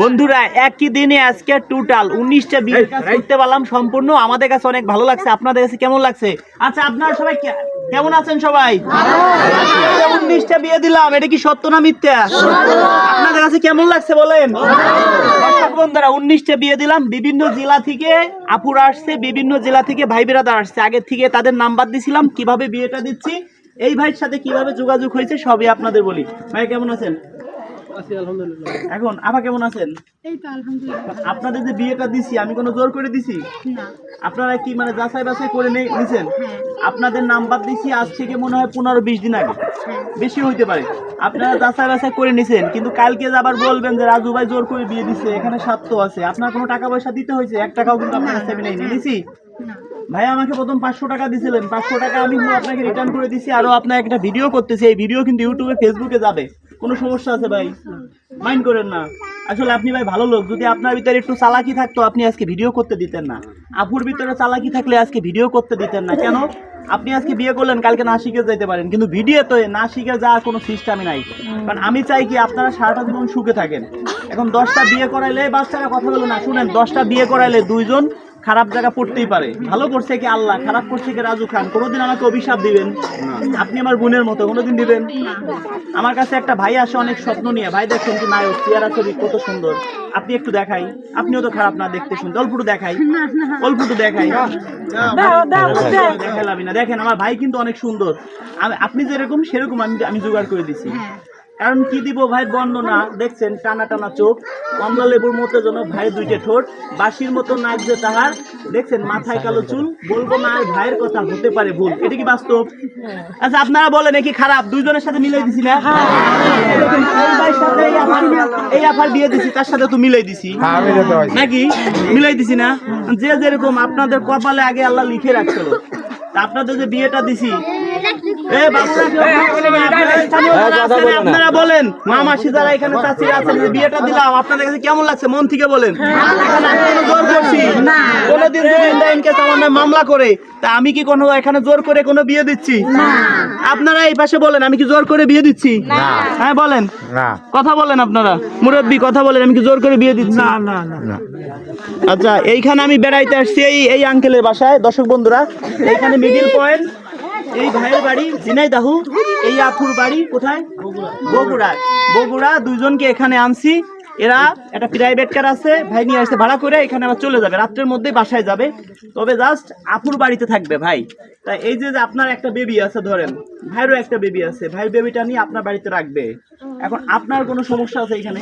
বন্ধুরা একই দিনে আজকে টোটাল উনিশটা কাজ করতে পারলাম সম্পূর্ণ। আমাদের কাছে অনেক ভালো লাগছে। আপনাদের কাছে কেমন লাগছে? আচ্ছা আপনারা সবাই কেমন আছেন সবাই? উনিশটা বিয়ে দিলাম। এটা কি সত্য না মিথ্যা? আপনাদের কাছে কেমন লাগছে বলেন? বন্ধুরা উনিশটা বিয়ে দিলাম। বিভিন্ন জেলা থেকে আপুরা আসছে বিভিন্ন জেলা থেকে ভাই বেরাদার আসছে। আগের থেকে তাদের নাম্বার দিছিলাম কীভাবে বিয়েটা দিচ্ছি এই ভাইয়ের সাথে কীভাবে যোগাযোগ হয়েছে সবই আপনাদের বলি। ভাই কেমন আছেন? এখন আপা কেমন আছেন? এই তো আলহামদুলিল্লাহ আপনাদের যে বিয়েটা দিছি আমি কোনো জোর করে দিছি? না। আপনারা কি মানে যাচাই বাছাই করে নিছেন? হ্যাঁ। আপনাদের নাম্বার দিছি আজ থেকে মনে হয় পনেরো বিশ দিন আগে। হ্যাঁ। বেশি হইতে পারে। আপনারা যাচাই বাছাই করে নিছেন কিন্তু কালকে আবার বলবেন যে রাজু ভাই জোর করে বিয়ে দিছে এখানে স্বার্থ আছে। আপনার কোনো টাকা পয়সা দিতে হয়েছে? এক টাকাও কিন্তু আপনার কাছে আমি নেই নিয়েছি না। ভাই, আমাকে প্রথম পাঁচশো টাকা দিছিলেন। পাঁচশো টাকা আমি আপনাকে রিটার্ন করে দিছি, আরও আপনার একটা ভিডিও করতেছি। এই ভিডিও কিন্তু ইউটিউবে ফেসবুকে যাবে। কোনো সমস্যা আছে ভাই? মাইন্ড করেন না। আসলে আপনি ভাই ভালো লোক। যদি আপনার ভিতরে একটু চালাকি থাকতো, আপনি আজকে ভিডিও করতে দিতেন না। আপুর ভিতরে চালাকি থাকলে আজকে ভিডিও করতে দিতেন না। কেন? আপনি আজকে বিয়ে করলেন, কালকে না শিখে যেতে পারেন। কিন্তু ভিডিও তো না শিখে যাওয়ার কোনো সিস্টেমই নাই। কারণ আমি চাই কি আপনারা সারাটা জীবন সুখে থাকেন। এখন দশটা বিয়ে করাইলে, বাচ্চারা কথা বলে না। শুনেন, দশটা বিয়ে করাইলে দুইজন খারাপ জায়গা পড়তেই পারে। ভালো করছে কি আল্লাহ খারাপ করছে কি রাজু খান। কোনোদিন আমাকে অভিশাপ দিবেন আপনি আমার বোনের মতো কোনোদিন দিবেন? আমার কাছে একটা ভাই আসে অনেক স্বপ্ন নিয়ে। ভাই দেখছেন কি নায়ক চেয়ারা ছবি কত সুন্দর। আপনি একটু দেখাই। আপনিও তো খারাপ না দেখতে শুনতে অল্প একটু দেখাই। অল্প একটু দেখাই দেখালামই না। দেখেন আমার ভাই কিন্তু অনেক সুন্দর। আপনি যেরকম সেরকম আমি আমি জোগাড় করে দিছি। হ্যাঁ। কারণ কি দিব ভাই বর্ণনা দেখছেন টানা টানা চোখ কমলা লেবুর মতো যেন ভাই দুইটা ঠোঁট বাঁশির মতো নাক যে তাহার দেখছেন মাথায় কালো চুল বলব না আর ভাইয়ের কথা হতে পারে ভুল এটা কি বাস্তব আচ্ছা আপনারা বলেন এ কি খারাপ দুইজনের সাথে মিলাই দিছি না এই আফার- বিয়ে দিছি তার সাথে তো মিলাই দিছি নাকি মিলাই দিছি না যে যেরকম আপনাদের কপালে আগে আল্লাহ লিখে রাখছিল আপনাদের যে বিয়েটা দিছি আপনারা বলেন মা মাসি যারা এখানে আছেন বিয়েটা দিলাম আপনাদের কাছে কেমন লাগছে মন থেকে বলেন মামলা করে তা আমি কি কোনো এখানে জোর করে কোনো বিয়ে দিচ্ছি আপনারা এই পাশে বলেন আমি কি জোর করে বিয়ে দিচ্ছি হ্যাঁ বলেন কথা বলেন আপনারা মুরব্বী কথা বলেন আমি কি জোর করে বিয়ে দিচ্ছি না আচ্ছা এইখানে আমি বেড়াইতে আসছি এই এই আঙ্কেলের বাসায় দর্শক বন্ধুরা এইখানে মিডিল পয়েন্ট এই ভাইয়ের বাড়ি জিনাই দাহু, এই আপুর বাড়ি কোথায়? বগুড়া। বগুড়া, দুইজনকে এখানে আনছি। এরা একটা প্রাইভেট কার আছে, ভাই নিয়ে আসছে ভাড়া করে এখানে আবার চলে যাবে, রাত্রের মধ্যেই বাসায় যাবে। তবে জাস্ট আপুর বাড়িতে থাকবে ভাই। তাই এই যে আপনার একটা বেবি আছে, ধরেন, ভাইয়েরও একটা বেবি আছে, ভাইয়ের বেবিটা নিয়ে আপনার বাড়িতে রাখবে। এখন আপনার কোনো সমস্যা আছে এখানে?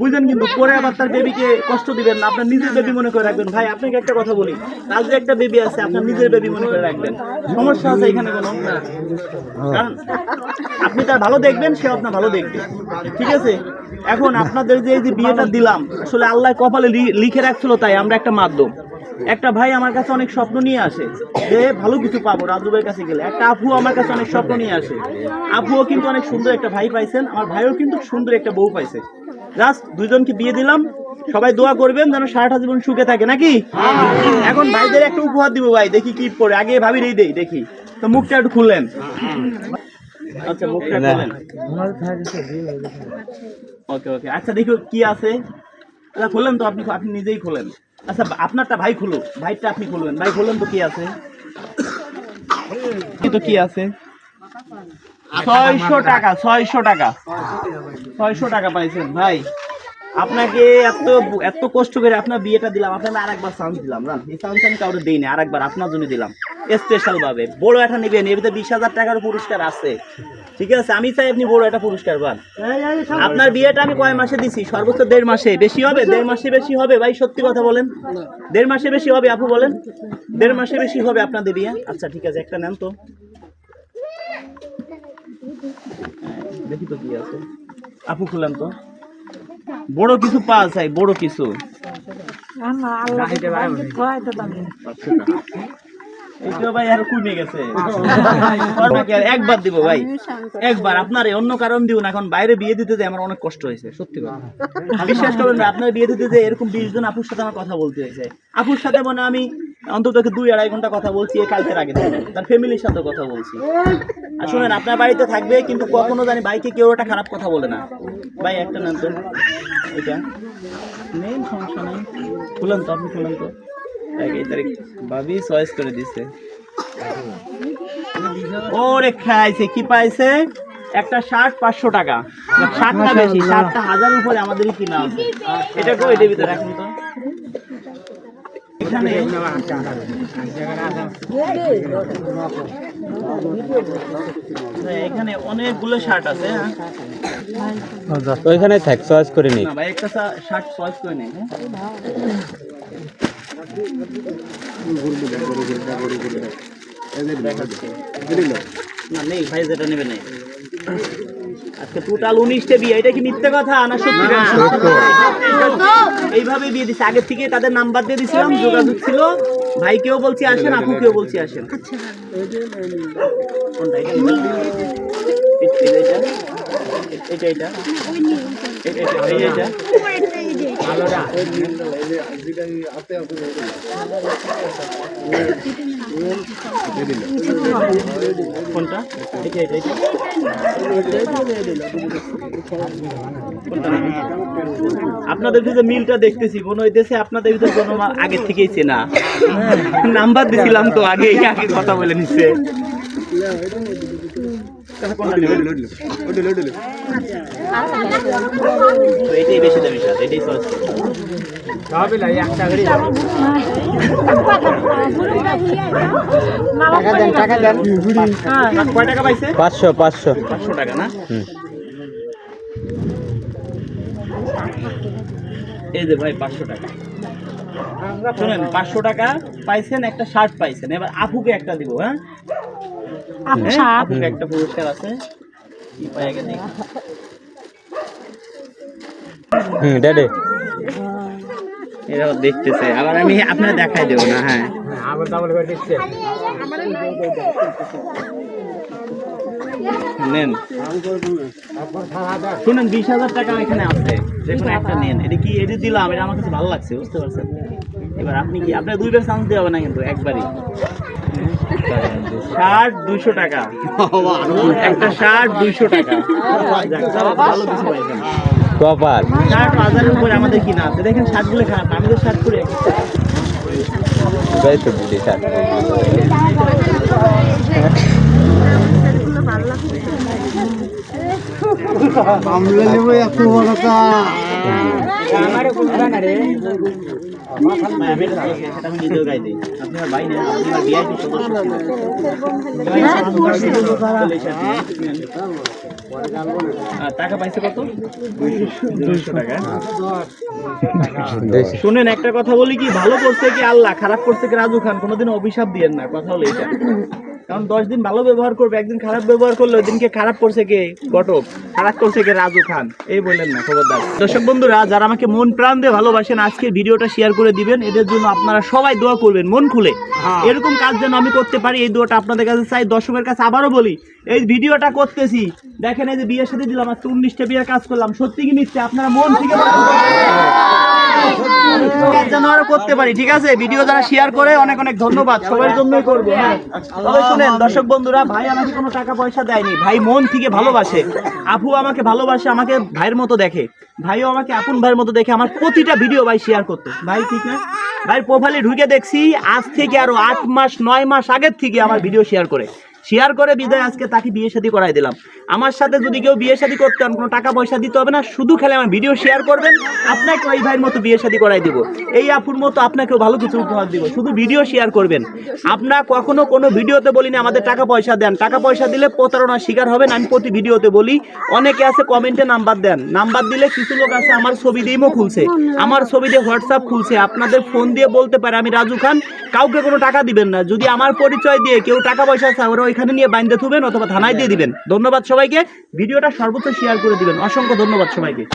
বুঝলেন কিন্তু পরে আবার তার বেবিকে কষ্ট দিবেন না, আপনার নিজের বেবি মনে করে রাখবেন। ভাই, আপনাকে একটা কথা বলি, তার যে একটা বেবি আছে, আপনার নিজের বেবি মনে করে রাখবেন। সমস্যা আছে এখানে কোনো? কারণ আপনি তার ভালো দেখবেন সে আপনার ভালো দেখবে। ঠিক আছে? এখন আপনাদের যে এই যে বিয়েটা দিলাম, আসলে আল্লাহ কপালে লিখে রাখছিল তাই আমরা একটা মাধ্যম। একটা ভাই আমার কাছে অনেক স্বপ্ন নিয়ে আসে, যে ভালো কিছু পাবো রাজুবের কাছে গেলে। একটা আপু আমার কাছে অনেক স্বপ্ন নিয়ে আসে। আপুও কিন্তু অনেক সুন্দর একটা ভাই পাইছেন, আমার ভাইও কিন্তু সুন্দর একটা বউ পাইছে। জাস্ট দুইজনকে বিয়ে দিলাম। সবাই দোয়া করবেন যেন সারাটা জীবন সুখে থাকে নাকি? এখন ভাইদের একটা উপহার দিব ভাই দেখি কি পরে। আগে ভাবি নেই দেই দেখি। তো মুখটা একটু খুললেন। আচ্ছা মুখটা খুললেন। ওকে ওকে। আচ্ছা দেখো কি আছে। আচ্ছা খুললেন তো আপনি আপনি নিজেই খোলেন। আচ্ছা আপনারটা ভাই খুলো ভাইটা আপনি খুলবেন। ভাই খুললেন তো কি আছে? তো কি আছে? ছয়শো টাকা ছয়শো টাকা। ছয়শো টাকা পাইছেন, ভাই। আপনাকে এত এত কষ্ট করে আপনার বিয়েটা দিলাম, আপনাকে আরেকবার চান্স দিলাম, জান। এই চান্স আমি কাউকে দিই না আরেকবার আপনার জন্য দিলাম। স্পেশাল ভাবে। বড় একটা নেবেন, এর বিশ হাজার টাকার পুরস্কার আছে। ঠিক আছে? আমি চাই আপনি বড় একটা পুরস্কার পান আপনার বিয়েটা আমি কয় মাসে দিছি? সর্বোচ্চ দেড় মাসে। বেশি হবে? দেড় মাসে বেশি হবে? ভাই, সত্যি কথা বলেন। দেড় মাসে বেশি হবে, আপু, বলেন। দেড় মাসে বেশি হবে আপনাদের বিয়ে? আচ্ছা ঠিক আছে, একটা নেন তো। দেখি তো কি আছে। আপু খুলেন তো। বড় কিছু পাওয়া যায় বড় কিছু। ভাই আর কমে গেছে। একবার দিব ভাই। একবার আপনার অন্য কারণ দিও না। এখন বাইরে বিয়ে দিতে যে আমার অনেক কষ্ট হয়েছে সত্যি কথা। বিশ্বাস করবেন আপনার বিয়ে দিতে যে এরকম বিশ জন আপুর সাথে আমার কথা বলতে হয়েছে। আপুর সাথে মনে আমি অন্তত দুই আড়াই ঘণ্টা কথা বলছি এই কালকের আগে। তার ফ্যামিলির সাথে কথা বলছি। আর শোনেন আপনার বাড়িতে থাকবে কিন্তু কখনো জানি বাইকে কেউ একটা খারাপ কথা বলে না। ভাই একটা নেন তো। এটা নেই সমস্যা নেই খুলেন তো আপনি খুলেন তো। এই তারিখ ভাবি চয়েস করে দিচ্ছে ওরে খাইছে কি পাইছে? একটা শার্ট পাঁচশো টাকা। শার্টটা বেশি শার্টটা হাজার উপরে আমাদেরই কিনা আছে। এটা কো এটার ভিতরে রাখুন তো? এখানে হ্যাঁ, অনেকগুলো শার্ট আছে হ্যাঁ? ওইখানে থাক চয়েস করে নি। ভাই একটা শার্ট চয়েস করে নেই হ্যাঁ? না নেই ভাই যেটা নেবে নেই। আজকে টোটাল উনিশটা বিয়ে এটা কি মিথ্যে কথা না সত্যি কথা? এইভাবে দিয়ে দিছি। আগে থেকে তাদের নাম্বার দিয়ে দিছিলাম, যোগাযোগ ছিল। ভাইকেও বলছি, আসেন, আপুকেও বলছি, আসেন। এটা। এটা এটা এটা। কোনটা? আপনাদের ভিতরে মিলটা দেখতেছি মনে হইতেছে আপনাদের ভিতরে কোনো আগের থেকেই চেনা। নাম্বার দিছিলাম তো আগে আগে কথা বলে নিচ্ছে বেশি দামি এটাই পাঁচশো পাঁচশো পাঁচশো টাকা। না এই যে ভাই, পাঁচশো টাকা। শোনেন পাঁচশো টাকা পাইছেন, একটা শার্ট পাইছেন। এবার আপুকে একটা দিব হ্যাঁ? একটা পুরস্কার আছে। কি পাই গেছে হুম ডেডে এরাও দেখতেছে। আবার আমি আপনার দেখাই দেবো না হ্যাঁ। নেন। শুনেন বিশ হাজার টাকা এখানে আছে। দেখুন একটা নেন। এটা কি এটা দিলাম এটা আমার কাছে ভালো লাগছে বুঝতে পারছেন? এবার আপনি কি আপনার দুইবার চান্স দেওয়া হবে না কিন্তু একবারই? ষাট দুইশো টাকা। একটা শার্ট দুইশো টাকা। কপাল। শার্ট বাজারের উপরে আমাদের কিনা আছে। দেখেন ষাটগুলো খারাপ আমি তো শার্ট করে আমরা নেব এত বড়টা শুনেন, একটা কথা বলি কি, ভালো করছে কি আল্লাহ, খারাপ করছে কি রাজু খান? কোনোদিন অভিশাপ দিয়েন না, কথা হলো এটা কারণ দশ দিন ভালো ব্যবহার করবে একদিন খারাপ ব্যবহার করলে ওই দিনকে খারাপ করছে কে? ঘটক খারাপ করছে কে? রাজু খান। এই বললেন না খবরদার। দর্শক বন্ধুরা যারা আমাকে মন প্রাণ দিয়ে ভালোবাসেন আজকের ভিডিওটা শেয়ার করে দিবেন। এদের জন্য আপনারা সবাই দোয়া করবেন মন খুলে। এরকম কাজ যেন আমি করতে পারি এই দোয়াটা আপনাদের কাছে চাই। দর্শকের কাছে আবারও বলি এই ভিডিওটা করতেছি। দেখেন এই যে বিয়ের সাথে দিলাম আজকে উনিশটা বিয়ের কাজ করলাম। সত্যি কি মিথ্যে? আপনারা মন থেকে যেন আরও করতে পারি, ঠিক আছে? ভিডিও যারা শেয়ার করে, অনেক অনেক ধন্যবাদ। সবার জন্যই করব হ্যাঁ? তবে শুনেন, দর্শক বন্ধুরা, ভাই আমাকে কোনো টাকা পয়সা দেয়নি। ভাই মন থেকে ভালোবাসে। আপু আমাকে ভালোবাসে, আমাকে ভাইয়ের মতো দেখে। ভাইও আমাকে আপন ভাইয়ের মতো দেখে আমার প্রতিটা ভিডিও ভাই শেয়ার করতে। ভাই, ঠিক না? ভাই প্রোফাইলে ঢুকে দেখছি, আজ থেকে আরও আট মাস, নয় মাস আগের থেকে আমার ভিডিও শেয়ার করে। শেয়ার করে বিদায়, আজকে তাকে বিয়ে শাদী করাই দিলাম। আমার সাথে যদি কেউ বিয়ে শাদী করতে কোনো টাকা পয়সা দিতে হবে না, শুধু খেলে আমার ভিডিও শেয়ার করবেন, আপনাকে ওই ভাইয়ের মতো বিয়ে শাদী করাই দিব। এই আপুর মতো আপনাকেও ভালো কিছু উপহার দিব, শুধু ভিডিও শেয়ার করবেন। আপনারা কখনো কোনো ভিডিওতে বলিনি, আমাদের টাকা পয়সা দেন। টাকা পয়সা দিলে প্রতারণার শিকার হবেন, আমি প্রতি ভিডিওতে বলি। অনেকে আছে, কমেন্টে নাম্বার দেন। নাম্বার দিলে কিছু লোক আছে, আমার ছবি দিয়ে খুলছে। আমার ছবি দিয়ে হোয়াটসঅ্যাপ খুলছে, আপনাদের ফোন দিয়ে বলতে পারে, আমি রাজু খান, কাউকে কোনো টাকা দিবেন না। যদি আমার পরিচয় দিয়ে কেউ টাকা পয়সা চায় ওরা ওইখানে নিয়ে বাইন্দে থুবেন অথবা থানায় দিয়ে দিবেন। ধন্যবাদ সবাইকে। ভিডিওটা সর্বোচ্চ শেয়ার করে দিবেন। অসংখ্য ধন্যবাদ সবাইকে।